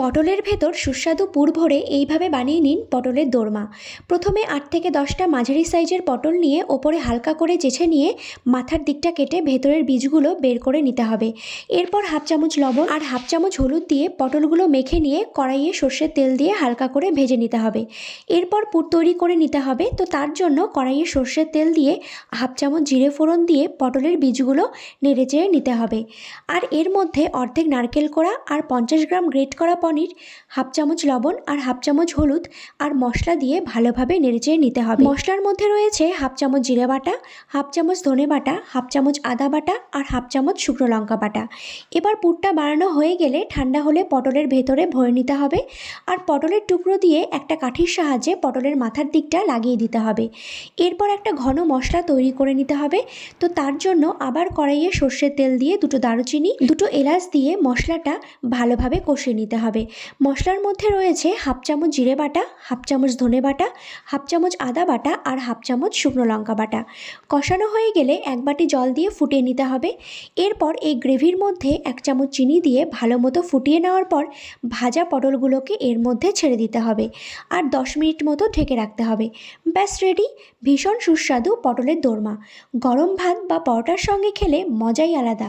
পটলের ভেতর সুস্বাদু পুর ভরে এইভাবে বানিয়ে নিন পটলের দোরমা। প্রথমে আট থেকে দশটা মাঝারি সাইজের পটল নিয়ে ওপরে হালকা করে চেছে নিয়ে মাথার দিকটা কেটে ভেতরের বীজগুলো বের করে নিতে হবে। এরপর হাফ চামচ লবণ আর হাফ চামচ হলুদ দিয়ে পটলগুলো মেখে নিয়ে কড়াইয়ে সর্ষের তেল দিয়ে হালকা করে ভেজে নিতে হবে। এরপর পুর তৈরি করে নিতে হবে, তো তার জন্য কড়াইয়ে সর্ষের তেল দিয়ে হাফ চামচ জিরে ফোড়ন দিয়ে পটলের বীজগুলো নেড়ে চেড়ে নিতে হবে। আর এর মধ্যে অর্ধেক নারকেল কোড়া আর পঞ্চাশ গ্রাম গ্রেট করা পনির, হাফ চামচ লবণ আর হাফ চামচ হলুদ আর মশলা দিয়ে ভালোভাবে নেড়েচেড়ে নিতে হবে। মশলার মধ্যে রয়েছে হাফ চামচ জিরে বাটা, হাফ চামচ ধনে বাটা, হাফ চামচ আদা বাটা আর হাফ চামচ শুকনো লঙ্কা বাটা। এবার পুরটা বানানো হয়ে গেলে ঠান্ডা হলে পটলের ভেতরে ভরে নিতে হবে আর পটলের টুকরো দিয়ে একটা কাঠির সাহায্যে পটলের মাথার দিকটা লাগিয়ে দিতে হবে। এরপর একটা ঘন মশলা তৈরি করে নিতে হবে। তো তার জন্য আবার কড়াইয়ে সর্ষের তেল দিয়ে দুটো দারুচিনি, দুটো এলাচ দিয়ে মশলাটা ভালোভাবে কষিয়ে নিতে হবে। মশলার মধ্যে রয়েছে হাফ চামচ জিরে বাটা, হাফ চামচ ধনে বাটা, হাফ চামচ আদা বাটা আর হাফ চামচ শুকনো লঙ্কা বাটা। কষানো হয়ে গেলে এক বাটি জল দিয়ে ফুটিয়ে নিতে হবে। এরপর এই গ্রেভির মধ্যে এক চামচ চিনি দিয়ে ভালো মতো ফুটিয়ে নেওয়ার পর ভাজা পটলগুলোকে এর মধ্যে ছেড়ে দিতে হবে আর দশ মিনিট মতো ঢেকে রাখতে হবে। ব্যাস রেডি। ভীষণ সুস্বাদু পটলের দোরমা। গরম ভাত বা পরোটার সঙ্গে খেলে মজাই আলাদা।